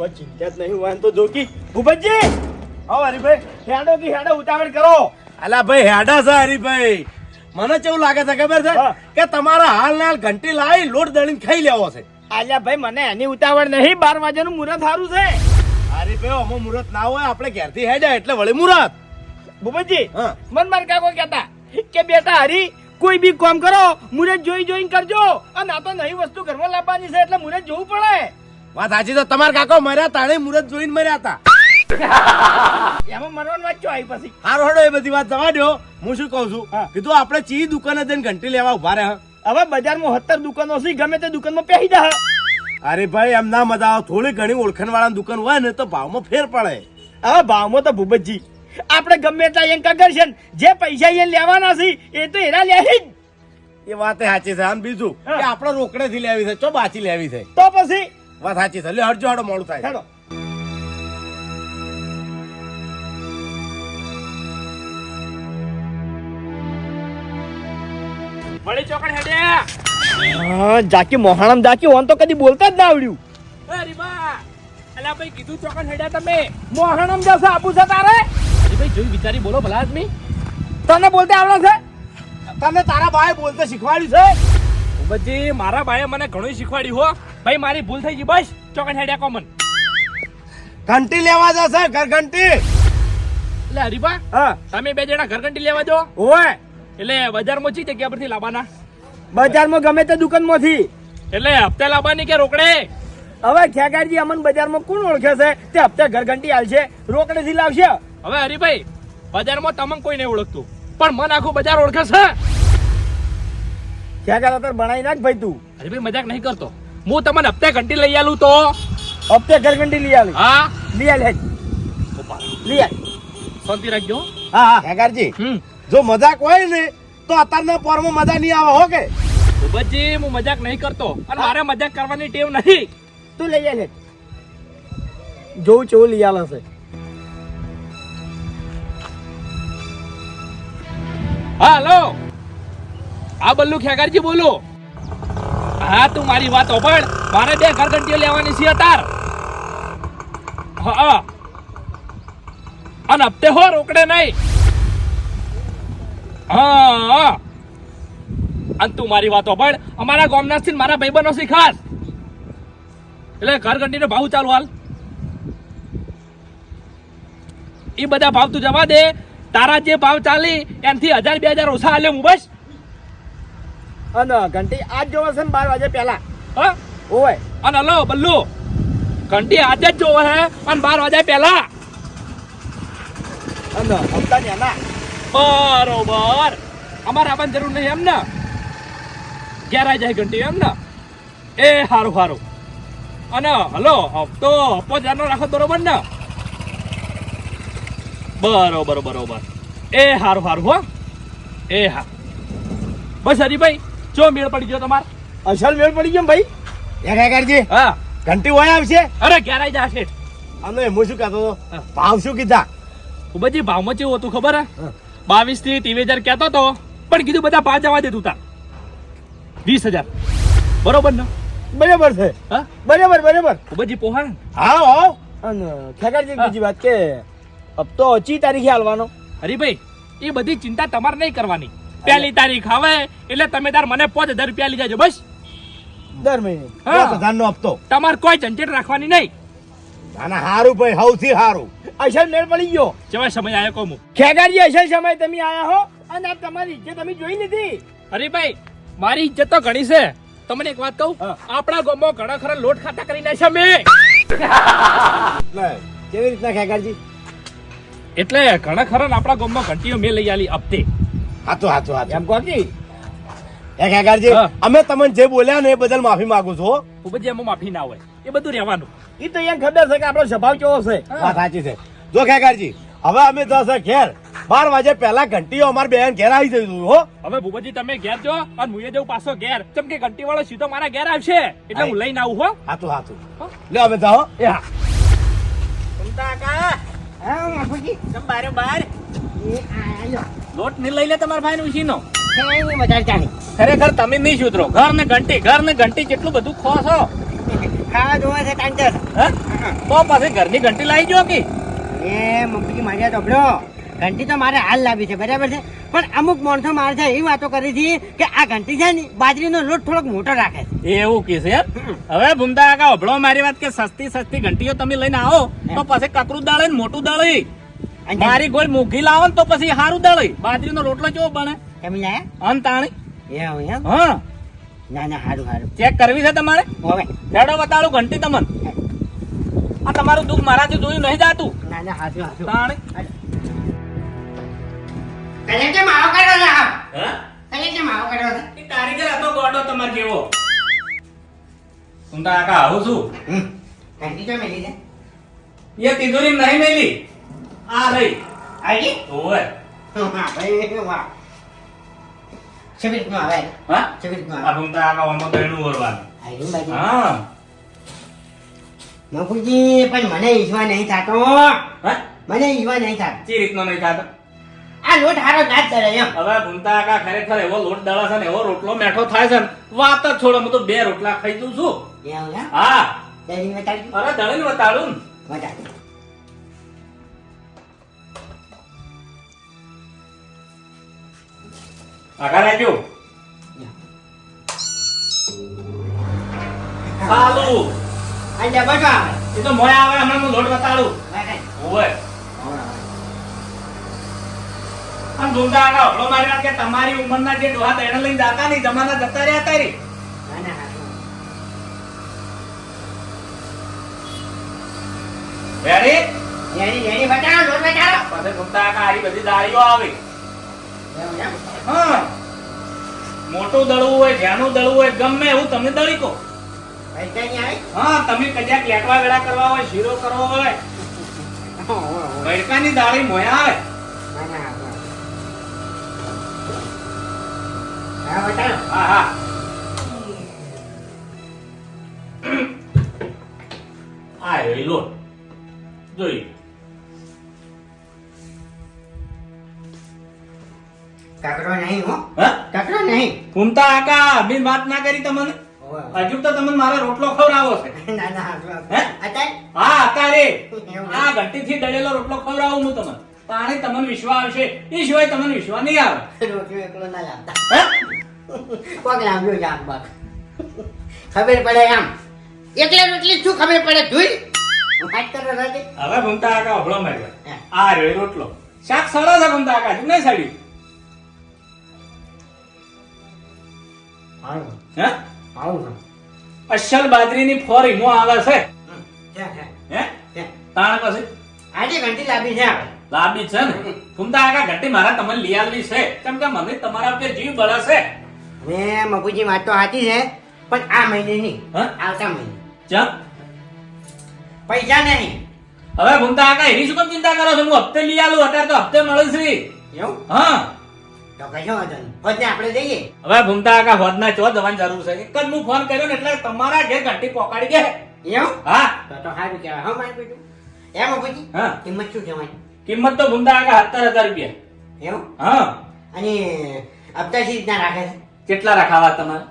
કોઈ ચિંતા જ નહીં હોય તો જોકી ભૂપતજી! આવો હરીભાઈ હેડો કે હેડો ઉતાવળ કરો. અલા ભાઈ હેડા છે હરીભાઈ. મને કેવું લાગે છે ખબર છે. કે તમારા હાલ ને હાલ ઘંટી લાવી લોટ દળીને ખાઈ લેવો છે. આલ્યા ભાઈ મને એની ઉતાવળ નહીં બાર વાગ્યાનું મુહૂર્ત સારું છે. અરે ભાઈ અમો મુહૂર્ત ના હોય આપણે ઘેરથી હેડ્યા એટલે વળી મુહૂર્ત. ભૂપતજી હા. મન માર કાકો કહેતા કે બેટા હરી કોઈ બી કામ કરો મુરત જોઈ જોઈને કરજો. અને આ તો નવી વસ્તુ ઘરમાં લાવવાની છે એટલે મુરત જોવું પડે. વાત સાચી તો તમારા કાકો મર્યા તાણે મુરત જોઈને મર્યા હતા. એમાં મરવાનું વાત આવી પછી? હારો હડો એ બધી વાત જવા દો હું શું કહું છું? કીધું આપણે ચી દુકાને જઈને ઘંટી લેવા ઊભા રહે હવે બજારમાં સત્તર દુકાનો છે ગમે તે દુકાનમાં પહેરી દે અરે ભાઈ એમ ના મજા આવે. થોડી ઘણી ઓળખાણ વાળા દુકાન હોય ને તો ભાવમાં ફેર પડે. હવે ભાવમાં તો ભૂપતજી આપણે ગમે એટલા એમ કરશે જે પૈસા એ લેવાના છે એ તો એના લે જ. એ વાત સાચી છે. આમ બીજું. કે આપણે રોકડેથી લેવી છે ચો બાચી લેવી છે? તો પછી વાત સાચી છે. લે હટજો હડો મોડું થાય. હેડો. વળી ચોકડ હેડ્યા હા જાકી મોહાણમ જાકી ઓન તો કદી બોલતા જ ના આવડ્યું. એ રીબા અલા ભાઈ કીધું ચોકડ હેડ્યા તમે. મોહાણમ જશે આપું છે તારે? અરે ભાઈ જોઈ વિચારી બોલો ભલા આદમી. તને બોલતા આવડે છે? તને તારા ભાઈ બોલતે શીખવાડ્યું છે? ઉબજી મારા ભાઈએ મને ઘણું શીખવાડ્યું હો. ભાઈ મારી ભૂલ થઈ ગઈ બસ. ચોકન હેડ્યા કોમન ઘંટી લેવા જશે ઘર ઘંટી. એટલે હરીબા હા. તમે બે જણા ઘરઘંટી લેવા જો. ઓય એટલે બજારમાં ચી જગ્યા પરથી લાવવાના બજારમાં ગમે તે દુકાનમાંથી. એટલે હપ્તે લાવવાની કે રોકડે? હવે ખેગારજી અમન બજારમાં કોણ ઓળખે છે? તે હપ્તે ઘર ઘંટી હાલશે રોકડેથી લાવશે. હવે હરીભાઈ બજારમાં તમને કોઈ નહીં ઓળખતું? પણ મન આખું બજાર ઓળખે છે. ખેગાર તાર? બનાવી નાખ ભાઈ તું. હરીભાઈ મજાક નહીં કરતો. હું તમને હપ્તે ઘંટી લઈ આલું તો. હપ્તે ઘર ઘંટી લઈ આલું. હા? લઈ આલે લઈ આલ. શાંતિ રાખજો હા. હા હેગારજી જો મજાક હોય ને તો અત્યારના પોરમાં મજા નહીં આવે હો કે? ઉબજી હું મજાક નહીં કરતો. અને મારે મજાક કરવાની ટેવ નહીં તું લઈ આલે જોઉં ચેવું લઈ આલે છે હા હલો. આ બલ્લુ ખેગારજી બોલો. હા, તું મારી વાત ઓપડ મારે બે ઘરઘંટીઓ લેવાની છે તાર હા. અને હપ્તે હો રોકડે નહીં. હા. અને તું મારી વાત ઓપડ અમારા ગામના છે મારા ભાઈબંધો છે ખાસ. એટલે ઘરઘંટીનો ભાવ ચાલુ હાલ. એ બધા ભાવ તું જવા દે. તારા જે ભાવ ચાલી, એનાથી હજાર, બે હજાર ઓછા હાલે હું બસ. અને ઘંટી આજ જોવે છે ને બાર વાગે પહેલા. હા? ઓય. અને હલો બલ્લુ. ઘંટી આજે જ જોવે છે અને બાર વાગ્યા પહેલા. અને હપ્તા એના. બરોબર. અમારે આપણને જરૂર નહીં એમ ને? ઘેર આવી જાય ઘંટી એમ ને? એ સારું સારું અને હલો હપ્તો હપ્તો જાનો રાખો બરોબર ને? બરોબર બરોબર. એ સારું સારું હો. એ હા. બસ હરીભાઈ ચો મેળ પડી ગયો તમાર. અસલ મેળ પડી ગયો ભાઈ? એ હા. ઘંટી હોય આવશે. અરે ઘેર જાશે. અને હું શું કહેતો હતો? ભાવ શું કીધા? ઉબજી ભાવમાં ચેવું હતું ખબર હે. બાવીસથી ત્રીસ હજાર કહેતો તો પણ કીધું બધા પાંચ જવા દે તું તાર. વીસ હજાર. બરોબર ને? બરાબર છે. હા? બરાબર બરાબર. ઉબજી પોહા હા હો. અને ખેગારજી બીજી વાત કે હપ્તો ઓછી તારીખે હાલવાનો. હરીભાઈ એ બધી ચિંતા તમારે નહીં કરવાની. પહેલી તારીખ આવે એટલે તમે તાર મને પાંચ હજાર રૂપિયા લઈ જાજો બસ. દર મહિને. દસ હજારનો હપ્તો. તમારે કોઈ ઝંઝટ રાખવાની નહીં. અને હારું ભાઈ સૌથી હારું. અસલ મેળ પડી ગયો. જેવા સમય આવ્યો કહું. ખેગારજી અસલ સમય તમે આયા હો અને આ તમારી ઇજ્જત તમે જોઈ લીધી. હરીભાઈ મારી ઇજ્જત તો ઘણી છે. તમને એક વાત કહું? આપણા ગામમાં ઘણા ખરા લોટ ખાતા કરી નાખ્યા મેં કેવી રીતના ખેગારજી? એટલે ઘણા ખરા આપણા ગામમાં ઘંટીઓ મેં લઈ આલી હપ્તે. હાચું હાચું હાથો. એમ કહો કી? એ ખેગારજી અમે તમને જે બોલ્યા ને એ બદલ માફી માંગુ છું હો. ખૂબ જ એમાં માફી ના હોય. એ બધું રહેવાનું. એ તો એમ ખબર છે કે આપણો સ્વભાવ કેવો છે. વાત સાચી છે. જો ખેગારજી હવે અમે જશે ઘેર. બાર વાગે પહેલા ઘંટીઓ અમાર બેન ઘેર આવી જઈશું હો. હવે ભૂપતજી તમે ઘેર જો અને હું એ જઉં પાછો ઘેર. કેમ કે ઘંટી વાળો સીધો મારા ઘેર આવશે. એટલે હું લઈને આવું હો. હાથું હાચું લે અમે જાઓ. એ હા. હા બાપુજી તમે બારે બાર? લોટ નહીં લઈ લે તમારા ભાઈ ઉછીનો. શીનો ખરેખર તમે નહીં સુધરો. ઘર ને ઘંટી ઘર ને ઘંટી કેટલું બધું ખો છો. ખાવા જોવા છે કાંતર તો પછી ઘરની ઘંટી લાવી જો કે. એ મમ્મી મારી ચોપડો ઘંટી તો મારે હાલ લાવી છે બરાબર છે? પણ અમુક માણસો મારે છે એવી વાતો કરી હતી કે આ ઘંટી છે ને બાજરીનો લોટ થોડોક મોટો રાખે છે. એવું કે છે હવે ભૂમતા કાકા અભળો મારી વાત કે સસ્તી સસ્તી ઘંટીઓ તમે લઈને આવો તો પછી કકરું દાળે ને મોટું દાળે. મારી ગોળ મોઘી લાવો ને તો પછી હારું બાજરી નો રોટલો કેવો બને? તમે લાયા અન તાણી. એવું એમ? હા. ના ના હારું હારું. ચેક કરવી છે તમારે? હવે. લેડો બતાડું ઘંટી તમને. આ તમારું દુઃખ મારાથી જોયું નહીં જાતું. ના ના હાજુ હાજુ તાણી. કલે કેમ આવો કાઢો છે આપ હા? કલે કે માવો એ કારીગર હતો ગોડો તમાર જેવો. હું તો આકા આવું છું. હમ. ઘંટી તો મેલી છે? એ તિજોરી નહીં મેલી. આ રહી આવી ઓય. ભાઈ વાહ છવ્વીસ નો આવે. હા? છવ્વીસ નો આ ભૂમતા આકા ઓમાં ગયણું વરવાનું આવી બાજુ. હા. મફુજી પણ મને ઈશ્વા નહીં થતો. હા? મને ઈશ્વા નહીં થતો. ચી રીતનો નહીં ખાતો આ લોટ હારો ના જ કરે એમ. હવે ભૂમતા ખરેખર એવો લોટ દળા છે ને એવો રોટલો મેઠો થાય છે ને વાત જ છોડો હું તો બે રોટલા ખાઈ દઉં છું. હા. અરે દળીને બતાડું. બતાડી આગળ રહેજો સાલું આ તો આવે એ તો મોય આવે હમણાં હું લોટ બતાડું. ઓય આમ ધૂમતા આગળ હળો મારી કે તમારી ઉંમરના જે ડોહા તેને લઈને દાતા નહીં જમાના જતા રહ્યા તારી. રેડી રેડી રેડી બતાડો લોટ બતાડો. પછી ધૂમતા આગળ આરી બધી દાળીઓ આવી. મોટું દળવું હોય, જ્યાંનું દળવું હોય, ગમે એવું તમે દળી કો પૈસા નહીં આવે હા, તમે કજાક લેટવા વેળા કરવા હોય, શીરો કરવો હોય. ઓહો. દાળી મોયા આવે. આ લોટ જોઈ. કાકડો નહીં હો. કાકડો નહીં. ઘૂમતા આકા બિન વાત ના કરી તમને? હજુ તો તમને મારો રોટલો ખવડાવો છે. ના ના. હે? અત્યારે? હા અત્યારે. આ ઘંટીથી દળેલો રોટલો ખવડાવું હું તમને. તાણે તમને વિશ્વાસ આવશે. એ સિવાય તમને વિશ્વાસ નહીં આવે. રોટલો એકલો ના લાવતા. હે? કોક લાવ્યો છે બાક ખબર પડે આમ. એકલે રોટલી શું ખબર પડે? ધૂઈ. હવે ઘૂમતા આકા ઓભળો માર્યો. આ રે રોટલો. શાક સડો છે ભૂમતા આકા નહીં સડ્યું? હે? આવું અસલ બાજરીની ફોર ઈમો આવે છે? હે? તાણ પછી? આજે ઘંટી લાંબી છે લાંબી છે ને? ફૂમતા આકા ઘંટી મારા તમને લઈ આલવી છે. કેમ કે મને તમારા ઉપર જીવ બળે છે. હવે મફુજી વાત તો સાચી છે પણ આ મહિને નહીં? આવતા મહિને. ચમ? પૈસા નહીં. હવે ફૂમતા આખા એની શું ચિંતા કરો છો? હું હપ્તે લઈ આવું અત્યારે તો હપ્તે મળે છે એવું? હા. તો કશો વાંધો નહીં. હોજને આપણે જઈએ. હવે ઘૂમતા આકા હોદના ચો જવાની જરૂર છે. એક જ હું ફોન કર્યો ને એટલે તમારા ઘેર ઘંટી દે એવું હા. તો તો સારું કહેવાય. હા મારી બીજું એમ પછી હા. કિંમત શું છે કિંમત તો ભૂમતા આકા સત્તર હજાર રૂપિયા. એવું હા. અને હપ્તા સી રીતના રાખે છે? કેટલા રખાવા તમારે?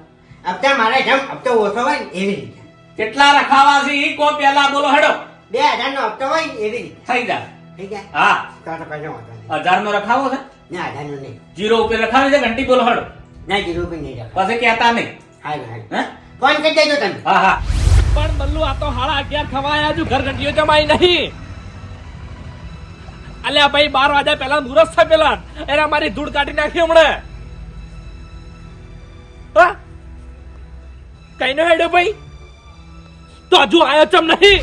હપ્તા મારે જેમ હપ્તો ઓછો હોય ને એવી રીતે. કેટલા રખાવા છે એ કો પેલા બોલો હડો. બે હજાર નો હપ્તો હોય એવી રીતે. થઈ જાય. થઈ જાય? હા. તો કશો વાંધો હજાર નો રખાવો છે? ના હજાર નહીં. જીરો ઉપર રખાવી છે ઘંટી બોલો હેડો ના જીરો ઉપર નહીં રાખો પછી કહેતા નહીં. હારું હારું. હે? ફોન કરી દેજો તમે. હા હા. પણ બલ્લુ આ તો હાળા અગિયાર થવાયા હજુ ઘર ઘંટીઓ જમાઈ નહીં. અલ્યા ભાઈ બાર વાગ્યા પેલા મુરસ થાય પેલા. એને મારી ધૂળ કાઢી નાખી હમણે. હા? કઈ નો હેડ્યો ભાઈ? તો હજુ આયો ચમ નહીં?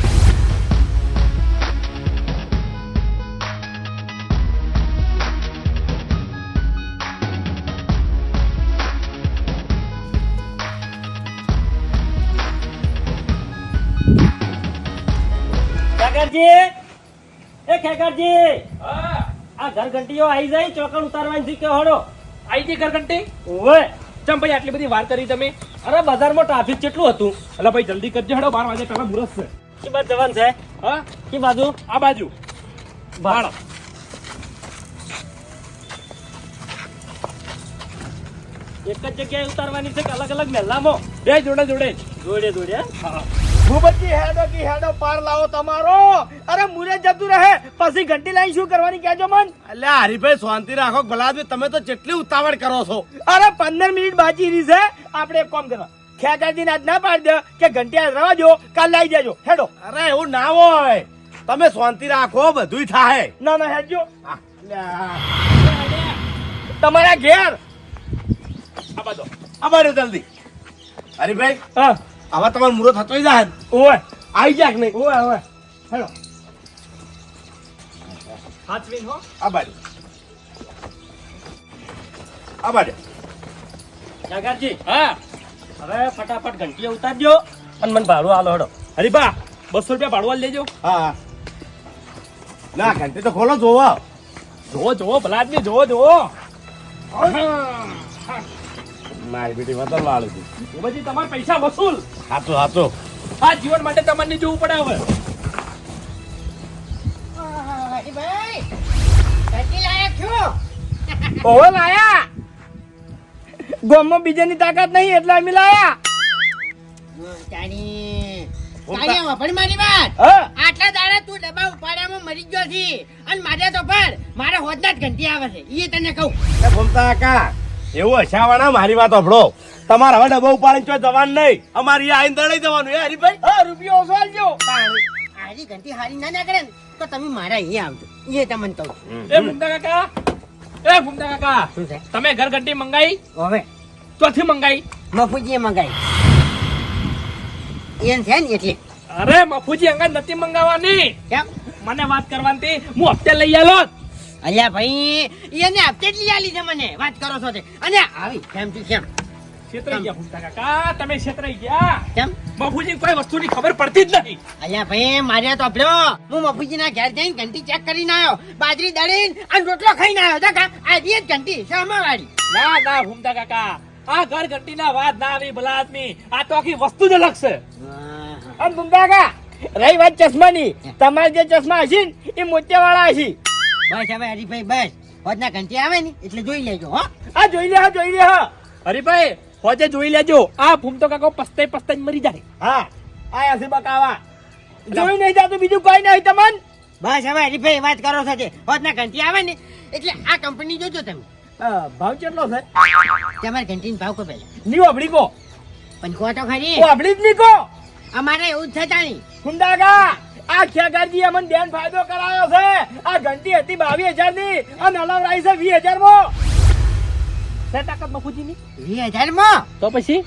ખેકરજી એ ખેકરજી આ ઘર ઘંટીઓ આવી જાય ચોકડ ઉતારવાની છે કે હળો આવી ગઈ ઘર ઘંટી ઓવે ચમ ભાઈ આટલી બધી વાર કરી તમે? અરે બજારમાં ટ્રાફિક કેટલું હતું? એટલે ભાઈ જલ્દી કરજો હડો બાર વાગે પેલા મુરસ છે. કે બાજુ જવાન છે? હા? કે બાજુ? આ બાજુ. ભાડો એક જ જગ્યાએ ઉતારવાની છે કે અલગ અલગ મહેલામાં? બે જોડે જોડે. જોડે જોડે હે? ભૂપતજી હેડો કી હેડો પાર લાવો તમારો. અરે મુરે જતું રહે. પછી ઘંટી લાઈન શું કરવાની કહેજો મન? એટલે હરીભાઈ શાંતિ રાખો. ગલાદભાઈ તમે તો કેટલી ઉતાવળ કરો છો. અરે પંદર મિનિટ બાકી રહી છે. આપણે એક કામ કરવા. ખેગાજીને આજ ના પાડી દે કે ઘંટી આજ રવા જો કાલ લાવી જજો હેડો. અરે એવું ના હોય. તમે શાંતિ રાખો બધુંય થાય. ના ના હેડજો. તમારા ઘેર. આ બાજુ. આ બાજુ જલ્દી. હરીભાઈ હા. હવે તમારો મુહૂર્ત થતો જાય? ઓય આવી જાય કે નહીં? ઓય ઓય. હેલો. હાથવીન હો. આ બાજુ. આ બાજુ. હા. હવે ફટાફટ ઘંટી ઉતારજો. અને મને ભાડું આલો હડો. હરીબા બસો રૂપિયા ભાડું આલી લેજો હા હા. ના ઘંટી તો ખોલો જોવો. જોવો જોવો ભલા આદમી જોવો જોવો મારી બેટી વતન વાળું છું. ઉભાજી તમારે પૈસા વસૂલ. હાચું હાચું. આ જીવન માટે તમારે જોવું પડે હવે. હરીભાઈ ઘંટી લાયક છું? ઓહો લાયા. ગોમમાં બીજાની તાકાત નહીં એટલે અમે લાયા. મારી વાત. હા. આટલા દાડા તું ડબ્બા ઉપાડ્યામાં મરી ગયો છી. અને મારે તો પર મારા હોદના જ ઘંટી આવે છે. એ તને કહું. એ ભમતા કાકા એવું હશાવાના મારી વાત સાંભળો. તમારે હવે ડબ્બો ઉપાડીને ચોય જવાનું નહીં. અમારી અહીંયા દડાઈ જવાનું. એ હરીભાઈ હા રૂપિયો ઓછો આલજો આજી ઘંટી હારી ના નીકળે ને તો તમે મારા અહીંયા આવજો. એ તમને કહું એ ફૂમતા કાકા. એ ફૂમતા કાકા. શું છે? તમે ઘર ઘંટી મંગાઈ? હવે? ચોથી મંગાઈ? મફુજીએ મંગાઈ. એમ છે ને એટલે. અરે મફુજી અંગા નથી મંગાવવાની કેમ? મને વાત કરવાની હું હપ્તે લઈ આલો. અલ્યા ભાઈ એને હપ્તે જ આલી છે મને? વાત કરો છો તે. અને આવી કેમ તું કેમ? છેતરાઈ ગયા ફૂમતા કાકા તમે છેતરાઈ ગયા. કેમ? મફુજી કોઈ વસ્તુની ખબર પડતી જ નથી. અલ્યા ભાઈ મારે તો પડ્યો હું મફુજી ના ઘેર જઈને ઘંટી ચેક કરીને આવ્યો. બાજરી દળીને અને રોટલો ખાઈને આવ્યો. કાકા આ જ ઘંટી સામા વાળી ના ના ફૂમતા કાકા. આ ઘર ઘંટી ના વાત ના આવી ભલા આદમી. આ તો આખી વસ્તુ જ અલગ છે. અને બુંદાકા રહી વાત ચશ્માની. તમારે જે ચશ્મા હશે ને એ મોતિયાવાળા હશે. બસ હવે હરીભાઈ બસ. હોજના ઘંટી આવે ને એટલે જોઈ લેજો હો. આ જોઈ લે હા જોઈ લે હા. હરીભાઈ હોજે જોઈ લેજો. આ ફૂમતો કાકો પસ્તાઈ પસ્તાઈ મરી જાય હા. આયા છે બકાવા. જોઈ નહીં જાતું બીજું કોઈ નહીં તમન? બસ હવે હરીભાઈ વાત કરો છો તે હોજના ઘંટી આવે ને એટલે આ કંપની જોજો તમે. ભાવ કેટલો છે? તમારે ઘંટીનો ભાવ કો પહેલા ની ઓબળી કો. પણ કો તો ખરી. ઓબળી જ ની કો. અમારે એવું છે થતા નહીં હુંડાગા આ ખેગારજી મને બેન ફાયદો કરાયો છે. આ ઘંટી હતી બાવીસ હજારની અને અલાવરાઈ છે વીસ હજારમાં. સે તાકાત મફુજીની વીસ હજારમાં? તો પછી?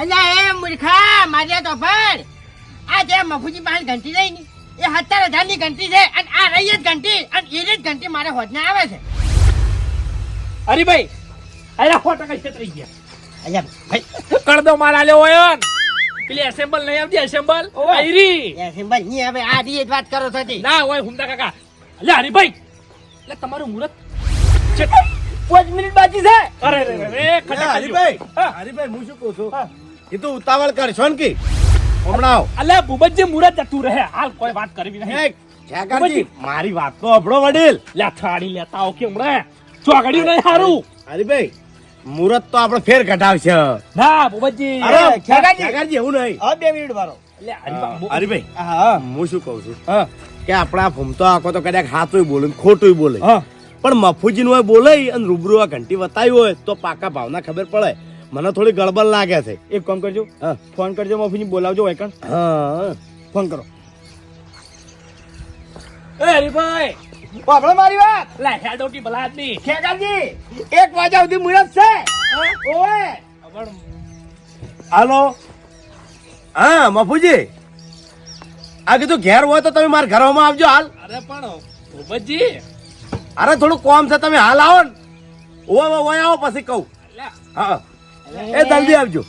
અલ્યા એ મૂર્ખા મારે તો પર આ જે મફુજી પાસે ઘંટી રહી ની એ સત્તર હજારની ઘંટી છે. અને આ રહી જ ઘંટી અને એ જ ઘંટી મારે હોજના આવે છે. હરીભાઈ અરે સો ટકા છેતરાઈ ગયા? અલ્યા ભાઈ. કળદો મારા લેવો યાર ને. પેલી એસેમ્બલ નહીં આવતી એસેમ્બલ. આયરી એસેમ્બલ સિમ્બલની હવે આ રી વાત કરો થતી ના હોય હુમતા કાકા. અલ્યા હરીભાઈ. એટલે તમારું મુહૂર્ત છે. પાંચ મિનિટ બાકી છે. અરે રે રે હરીભાઈ. હા. હરીભાઈ હું શું કહું છું? એ તો ઉતાવળ કરશો ને કે. હમણાં આવો. અલે ભૂપતજી મુહૂર્ત જતું રહે. હાલ કોઈ વાત કરવી નહીં. એ, મારી વાત તો અભડો વડીલ. લે થાળી લેતા આવો કે હમણાં. ચોગડ્યું નહીં સારું હરીભાઈ મુહૂર્ત તો આપણે ફેર કઢાવશે ના ભૂપતજી. અરે ખેગાજી. એવું નહીં. હવે બે મિનિટ મારો. હરીભાઈ હા હું. શું કહું છું? હા. કે આપણા ભૂમતો આખો તો કદાચ હાથું બોલે ને ખોટું બોલે. હા. પણ મફુજી નું બોલાય અને રૂબરૂ આ ઘંટી વતાવી હોય તો પાકા ભાવના ખબર પડે. મને થોડી ગડબડ લાગે છે. એક કામ કરજો. હા. ફોન કરજો મફીની બોલાવજો હોય કણ હા. ફોન કરો. એ હરીભાઈ! આપણે મારી વાત. લે હેડોટી ભલા આદમી ખેગાજી એક વાગ્યા સુધી મુરત છે. ઓએ હાલો. હા મફુજી. આ કીધું ઘેર હોય તો તમે મારા ઘરમાં આવજો હાલ. અરે પણ ભૂપતજી. અરે થોડું કોમ છે તમે હાલ આવો ને. ઓય ઓય આવો પછી કહું. હા. એ જલ્દી આવજો.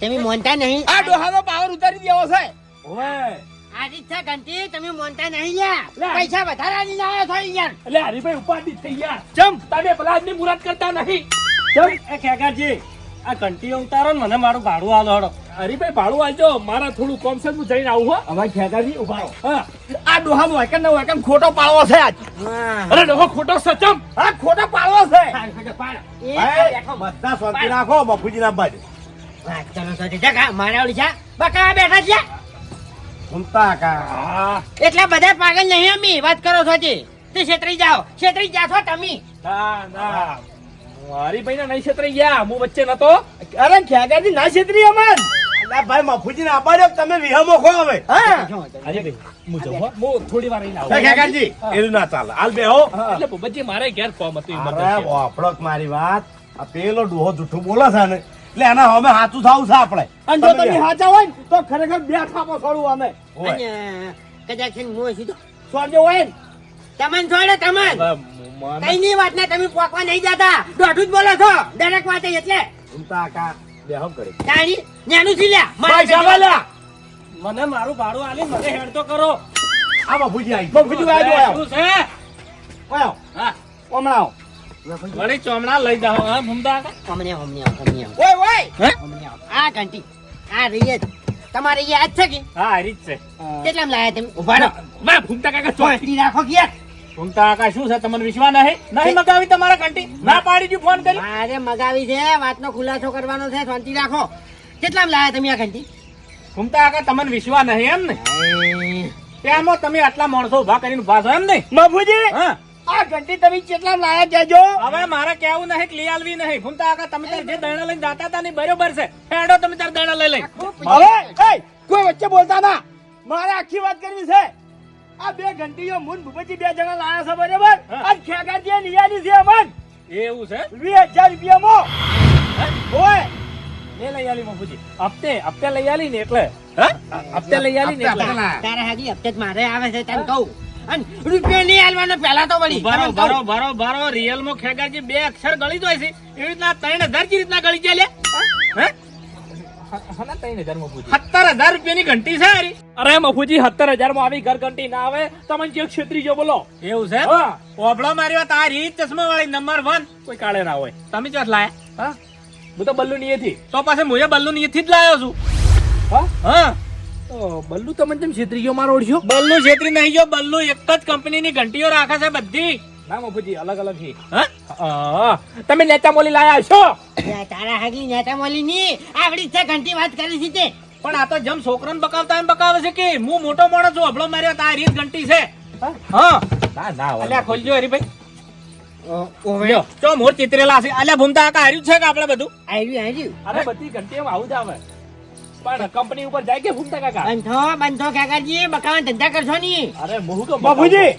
તમે મોનતા નહીં. આ ડોહાનો પાવર ઉતારી દેવો છે. ઓય આ રીત છે ઘંટી તમે મોનતા નહીં યાર પૈસા વધારા ની ના થાય યાર એટલે હરીભાઈ ઉપાધિ થઈ ગયા. ચમ. તમે ભલા ની મુહૂર્ત કરતા નહીં. ચમ. એ ખેગાજી આ ઘંટી ઉતારો ને મને મારું ભાડું આલો હડો. હરીભાઈ ભાડું આલજો. મારા થોડું કોમ છે હું જઈને આવું હો. હવે ખેગાજી ઊભા. હા. આ ડોહાનો વાયકન ને વાયકન ખોટો પાડવો છે આજ. અરે ડોહો ખોટો સચમ હા ખોટો પાડવો છે. બધા શાંતિ રાખો બાપુજી ના બાજુ. વાત કરો છો જગા મારા ઓલી છે. બકા બેઠા છે? ઘૂમતા કા? એટલા બધા પાગલ નહીં અમી વાત કરો છો તે તે છેતરી જાઓ. છેતરી જા છો તમે. ના ના. હરીભાઈ ને નહીં છેતરી ગયા. હું વચ્ચે નતો. અરે ખેગાજી ના છેતરી અમન. ના ભાઈ બાપુજી ને આબાડ્યો તમે વિહમો ખો હવે. હા. હું જઉં હું. થોડી વાર આવું. કાકાજી એવું ના ચાલે. હાલ બેહો એટલે ભૂપતજી મારે ઘેર કોમ હતી અરે emergency. મારી વાત. આ પેલો ડોહો જૂઠું બોલે છે ને એટલે એના અમે સાચું થવું છે આપણે. અને જો તમે સાચા હોય ને તો ખરેખર બે થાપો છોડું અમે. કદાચ સીધો. છોડજો હોય ને. તમન છોડે તમન. કઈ ની વાત ના તમે પોકવા નહીં જતા. દોઢું જ બોલો છો. દરેક વાતે એટલે. ઘૂમતા કા બેહો કરી. તાણી નેનું થી લ્યા. મારે ભાઈ મને મારું ભાડું આલી મને હેડ તો કરો. આ બાપુજી આવી. બાપુજી આવી આયો છે? હા. વળી ચોમણા લઈ જાઓ હા ભૂમતા અમને અમને અમને ઓય ઓય! અમને આ ઘંટી આ રહી જ તમારે એ આજ છે કે? હા રીત જ છે કેટલામ લાયા તમે? ઊભા રહો. બા ભૂમતા કાકા. ચોથી રાખો કે યાર ભૂમતા કાકા શું છે? તમને વિશ્વાસ નહીં? નહીં મગાવી તમારા ઘંટી? ના પાડી દીધું ફોન કરી મારે મગાવી છે વાતનો ખુલાસો કરવાનો છે શાંતિ રાખો. કેટલામ લાયા તમે આ ઘંટી? ભૂમતા કાકા તમને વિશ્વાસ નહીં એમ ને? આય, તેમાં તમે આટલા માણસો ઊભા કરીને ઊભા છો એમ નહીં બાબુજી હા. આ ઘંટી તમે કેટલા લાયા કહેજો હવે મારે કેવું નહીં કે લઈ આલવી નહીં. ભૂમતા કાકા તમે તાર જે દૈણા લઈને જાતા હતા ને બરોબર છે. હેડો તમે તાર દૈણા લઈ લઈ. હવે એ કોઈ વચ્ચે બોલતા ના. મારે આખી વાત કરવી છે. આ બે ઘંટીઓ મુન ભૂપતજી બે જણા લાયા છે બરાબર? હા. ખેગા જે લીયાની છે અમન એવું છે? વી હજાર મો. ઓય લે લઈ આલી બાપુજી હપ્તે હપ્તે લઈ આલી ને એટલે. હે? હપ્તે લઈ આલી ને એટલે. તારા હાજી હપ્તે જ મારે આવે છે તને કહું. રૂપિયો નહીં આલવાનો પહેલા તો વળી. બરો તમને કહું. બરો બરો બરો રિયલમાં ખેગાજી બે અક્ષર ગળી દોય છે. એવી રીતના ત્રણ હજાર જે રીતના ગળી જાય હે? સત્તર હજાર રૂપિયાની ઘંટી છે અરે મફુજી સત્તર હજારમાં આવી ઘર ઘંટી ના આવે તમને જે છેતરી જો બોલો. એવું છે? હા. ઓબળો મારી વાત આ રીત ચશ્મા વાળી નંબર વન કોઈ કાળે ના હોય. તમે ચોથ લાયા. હા? હું તો બલ્લુ ની એથી તો પાસે મુએ બલ્લુ ની જ લાયો છું. હા? હા. બલ્લુ તમે જેમ છેતરી ગયો મારો ઓળખ્યો બલ્લુ છેતરી નહીં ગયો બલ્લુ એક જ કંપનીની ઘંટીઓ રાખે છે બધી. ના મફુજી અલગ અલગ છે. હા? હા તમે નેતા મોલી લાયા છો? તારા હાગી નેતા મોલી ની આવડી છે ઘંટી વાત કરી છે તે. પણ આ તો જેમ છોકરાને બકાવતા એમ બકાવે છે કે હું મોટો માણસ છું અબળો માર્યો તો આ રીત ઘંટી છે. હા? ના ના અલ્યા ખોલજો હરીભાઈ. ઓવે. ચો મોર ચિતરેલા છે. અલ્યા ભૂમતા કાકા હાર્યું છે કે આપણે બધું? આવ્યું આવ્યું અરે બધી ઘંટી આવું જ આવે. પણ કંપની ઉપર જાય કે ભૂમતા કાકા? બંધો બંધો કાકાજી બકાવા ધંધા કરશો ની અરે બહુ તો બાપુજી!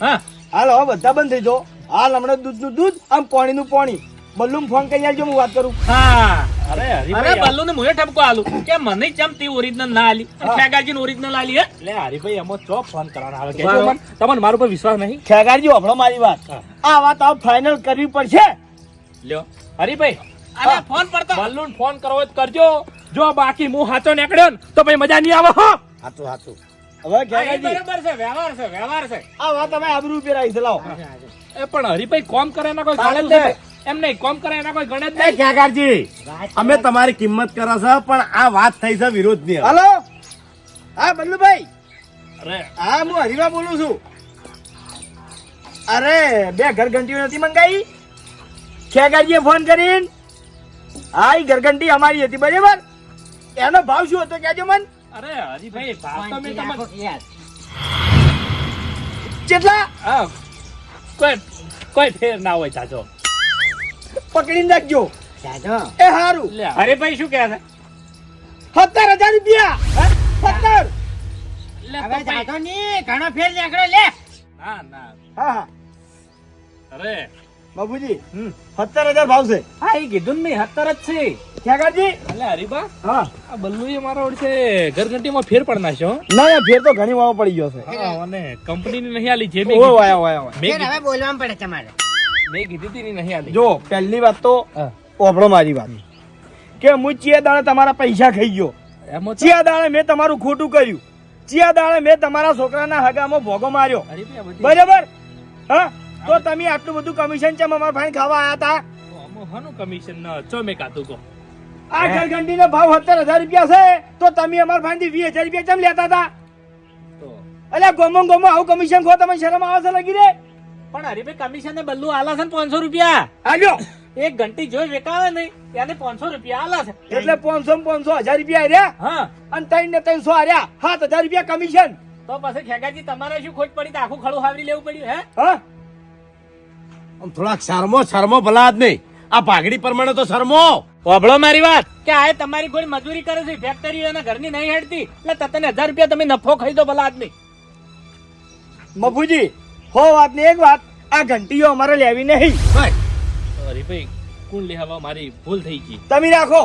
હાલ હવે બધા બંધ થઈ જાઓ. હાલ હમણાં દૂધનું દૂધ આમ પાણીનું પાણી. બલ્લુમ ફોન કરી આવજો હું વાત કરું. હા. અરે અરે બલ્લુ ને મુએ ઠપકો આલું. કે મને ચમ તી ઓરિજિનલ ના આલી? ખેગાજી ને ઓરિજિનલ આલી હે? લે હરીભાઈ એમાં ચો ફોન કરવાના આવે. કેજો મન તમને મારા પર વિશ્વાસ નહીં? ખેગારજી વાપરો મારી વાત. આ વાત હવે ફાઇનલ કરવી પડશે. લ્યો. હરીભાઈ અલ્યા ફોન પડતો. બલ્લુન ફોન કરવો તો કરજો. જો બાકી હું હાચો નીકળ્યો ને તો ભાઈ મજા નહીં આવે હો. હાચું હાચું. હવે હા, બરાબર છે વ્યવહાર છે વ્યવહાર છે. આ વાત તમે આબરૂ પેરાઈ છે લાવો. એ પણ હરીભાઈ કોમ કરે એના કોઈ ચાલે ગણે છે. નહીં. એમ નહીં કોમ કરે એના કોઈ ગણે જ એ નહીં. ખેગારજી અમે તમારી કિંમત કરો છો પણ આ વાત થઈ છે વિરોધની હલો? હા બલ્લુભાઈ. અરે. હા હું હરીવા બોલું છું. અરે બે ઘર ઘંટીઓ નથી મંગાવી ખેગાજીએ ફોન કરીને? હા એ ઘરઘંટી અમારી હતી બરાબર? એનો ભાવ શું હતો કેજો મન? અરે હરીભાઈ ભાવ તો મેં તમને કેટલા? હા, કોઈ કોઈ ફેર ના હોય ચાચો પકડી નાખજો જાજો. એ હારું. લે હરીભાઈ શું કહે છે? સત્તર હજાર રૂપિયા. સત્તર. હવે ભાઈ- જાજો ની ઘણો ફેર નીકળ્યો લે. ના ના. હા હા. અરે બાબુજી સત્તર હજાર ભાવ છે. હા એ કીધું ને મેં સત્તર જ છે. ખેગારજી એટલે હરીબા હા. આ બલ્લુએ મારા ઓળખે. ઘરઘંટીમાં ફેર પડ નાખ્યો ના ના ફેર તો ઘણી વાવ પડી ગયો છે. અને કંપની ની નહીં આલી જે મેં ઓય કીધી- વાયા વાયા. મેં હવે બોલવામાં પડે તમારે. મેં કીધી હતી નહીં આલી. જો પહેલી વાત તો ઓબળો મારી વાત. કે હું ચિયા દાડે તમારા પૈસા ખાઈ ગયો. એમાં ચિયા દાડે મેં તમારું ખોટું કર્યું. ચિયા દાડે મેં તમારા છોકરાના હગામાં ભોગો માર્યો. બરાબર? હા? તો તમે આટલું બધું કમિશન છે અમારા ભાઈ ખાવા આયા હતા આમાં કમિશન ન ચો મે કાતું કો આ ઘરઘંટીનો ભાવ સત્તર હજાર રૂપિયા છે તો તમે અમારા ભાઈથી વીસ હજાર રૂપિયા કેમ લેતા હતા અલ્યા ગોમો ગોમો આવું કમિશન ખો તમે શરમ આવે છે લગી રે? પણ હરીભાઈ કમિશન ને બલ્લુ આલા છે પાંચસો રૂપિયા. આલ્યો એક ઘંટી જોઈ વેકાવે નહીં એને પાંચસો રૂપિયા આલા છે. એટલે પાંચસો પાંચસો હજાર રૂપિયા રહ્યા હા. અને ત્રણ ને ત્રણસો હાર્યા સાત હજાર રૂપિયા કમિશન તો પછી ખેગાજી તમારે શું ખોટ પડી? તો આખું ખડું હાવરી લેવું પડ્યું હે? હા? આમ થોડાક શરમો શરમો ભલા જ નહીં. આ પાઘડી પ્રમાણે તો શરમો. વાભળો મારી વાત. કે આ તમારી કોઈ મજૂરી કરે છે ફેક્ટરી અને ઘરની નહીં હેડતી. એટલે તને હજાર રૂપિયા તમે નફો ખાઈ દો ભલા આદમી મફુજી હો વાત ને એક વાત. આ ઘંટીઓ અમારે લેવી નહીં. ભાઈ. હરીભાઈ કોણ લેવા મારી ભૂલ થઈ ગઈ? તમે રાખો.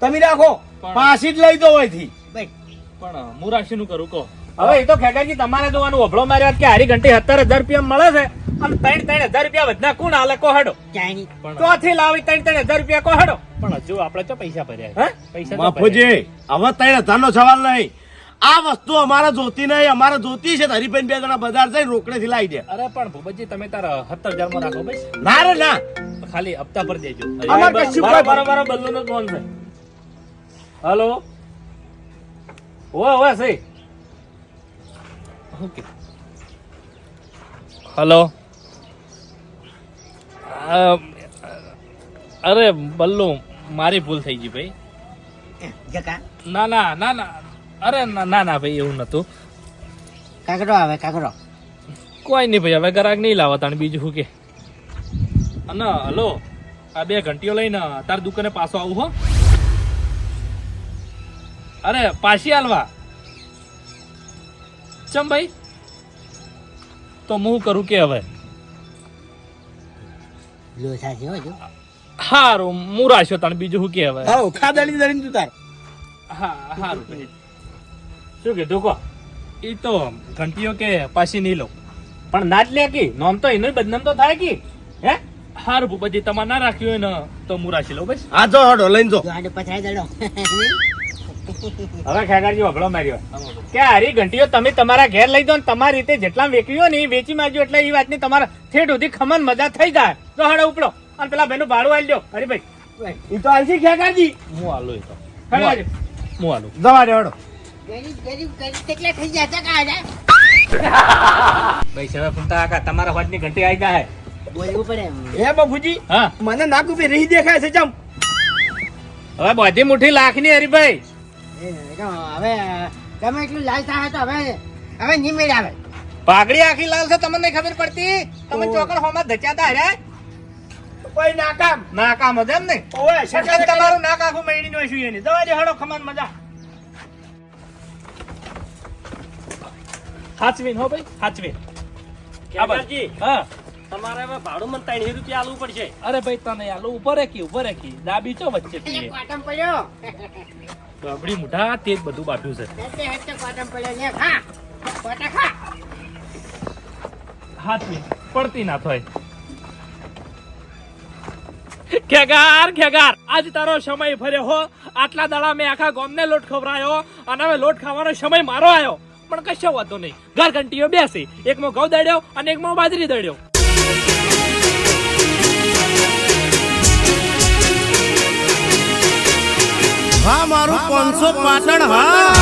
તમે રાખો. પણ પાછી જ લઈ દો અહીંથી. પણ મુરાશી નું કરું કહો. હવે એ તો ખેગાજી તમારે જોવાનું વભળો મારી વાત કે હારી ઘંટી સત્તર હજાર રૂપિયા મળે છે. અને ત્રણ ત્રણ હજાર રૂપિયા વધના કોણ હાલે કોહડો? ચોથી લાવી ત્રણ ત્રણ હજાર રૂપિયા કોહડો? પણ હજુ આપણે તો પૈસા ભર્યા પૈસા. બાપુજી હવે ત્રણ હજાર નો સવાલ નહીં. આ વસ્તુ અમારે જોતી નહીં અમારે જોતી છે. હરિભાઈ બે જણા બજાર જઈને રોકડે થી લાવી દે. અરે પણ ભૂપતજી તમે તારા સત્તર હજારમાં રાખો ભાઈ ના રે ના. ખાલી હપ્તા પર દેજો. અમાર કશું કોઈ- બરો બરો નો ફોન છે. હલો? ઓય ઓય સહી. ઓકે. હલો? અરે બલ્લુ મારી ભૂલ થઈ ગઈ ભાઈ. ના ના ના ના. અરે ના ના ભાઈ એવું નતું. કાકડો આવે કાકડો કોઈ નહીં ભાઈ હવે ગરાક નહીં લાવવા તાણ બીજું શું કે. અને હલો આ બે ઘંટીઓ લઈને તાર દુકાને પાછો આવું હો. અરે પાછી હાલવા ચમ ભાઈ? તો હું કરું કે હવે? લોસા છે હો જો. હારું મુરા છો તણ બીજું શું કે હવે હા ખાદડી દડીને તું તાર. હા હારું શું કીધું કહો. એ તો ઘંટીઓ કે પાછી નહીં લઉં. પણ ના જ લે કે નોમ તો એનો બદનામ તો થાય કે હે? હારું ભૂપતજી તમારે ના રાખ્યું હોય ને તો મુરાશી લઉં બસ. આ જો હડો લઈને જો. જો આને પછાઈ દડો. હવે ખેગારજી વગડો માર્યો. કે હારી ઘંટીઓ તમે તમારા ઘેર લઈ દો ને તમારી રીતે જેટલા વેચ્યું ને એ વેચી મારજો એટલે એ વાતની તમારા ઠેઠ સુધી ખમન મજા થઈ જાય. તો હડો ઉપડો. અને પેલા બેનું ભાડું આલી દો. હરીભાઈ એ તો આલસી ખેગાજી હું આલું એ તો. હું આલું. જવા દે હડો. ગરીબ ગરીબ ગરીબ કેટલા થઈ જતા કાઢા ભાઈ સેવા તમારા વાતની ઘંટી આવી જાય. બોલવું પડે એમ. હે હા. મને નાક ઉપર રહી દેખાય છે ચમ. હવે બધી મુઠ્ઠી લાખની હરીભાઈ એ હવે તમે એટલું લાલ થાય તો હવે હવે નિમેળ આવે. પાઘડી આખી લાલ છે તમને નહીં ખબર પડતી? તમે ચોકડ હોમાં ધચાતા હરે કોઈ નાકામ? નાકામ જ એમ ને? ઓય શટલ તમારું નાક આખું નો વસ્યું એની? દવા દે હડો ખમાન મજા. હાચવીન હો ભાઈ હાચવીન. ખેગારજી, હા. તમારે હવે ભાડું મને ત્રણ રૂપિયા આલવું પડશે. અરે ભાઈ તને આલુ ઉપર રેકી ઉપર રેખી દાબી ચો વચ્ચે પીએ. કોટમ પડ્યો. બાબડી મુઠા તે જ બધું બાફ્યું છે. એટલે એટલે કોટમ પડ્યો ને ખા ખા. હાચવીન પડતી ના થાય. ખેગાર ખેગાર. આજ તારો સમય ફર્યો હો. આટલા દાડા મેં આખા ગામને લોટ ખવરાયો અને હવે લોટ ખાવાનો સમય મારો આવ્યો પણ કશો વાંધો નહીં. ઘર ઘંટીઓ બેસી એકમાં ઘઉં દડ્યો અને એકમાં બાજરી દડ્યો. હા મારું પાંચસો પાટણ હા.